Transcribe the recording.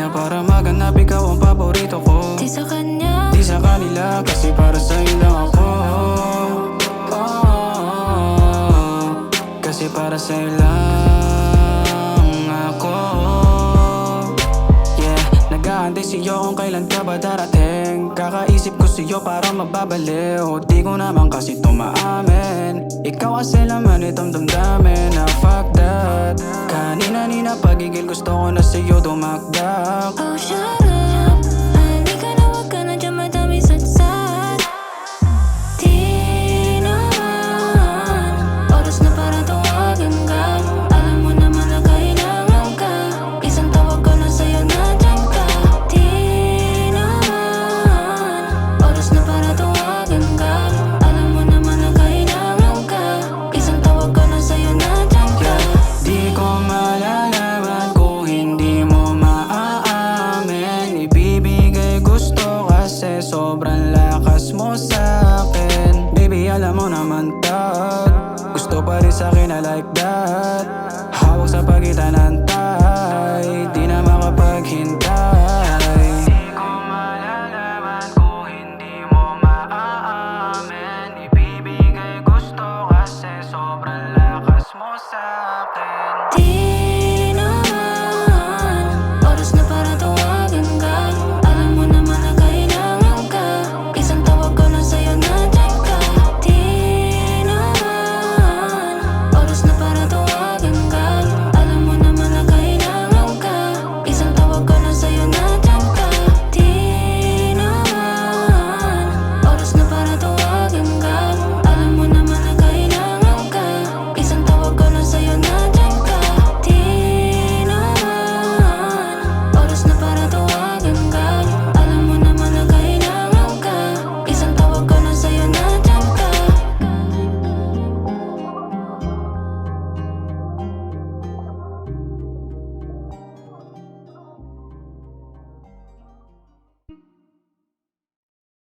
na para maganap ikaw ang paborito ko. Di sa kanya. Di sa kanila kasi para sa'yo lang ako. Oh, Kasi para sa'yo lang ako. Yeah, nag-aantay sa'yo kung kailan ka ba darating. Kakaisip ko sa'yo para mababaliw. Di ko naman kasi tumaamin Ikaw kasi laman itong Kanina-nina pagigil gusto ko na sa'yo dumakdak. Oh shut sobrang lakas mo sa'kin Baby alam mo naman tag Gusto pa rin sa'kin na like that. Hawak sa pagitan ng tay Di na makapaghintay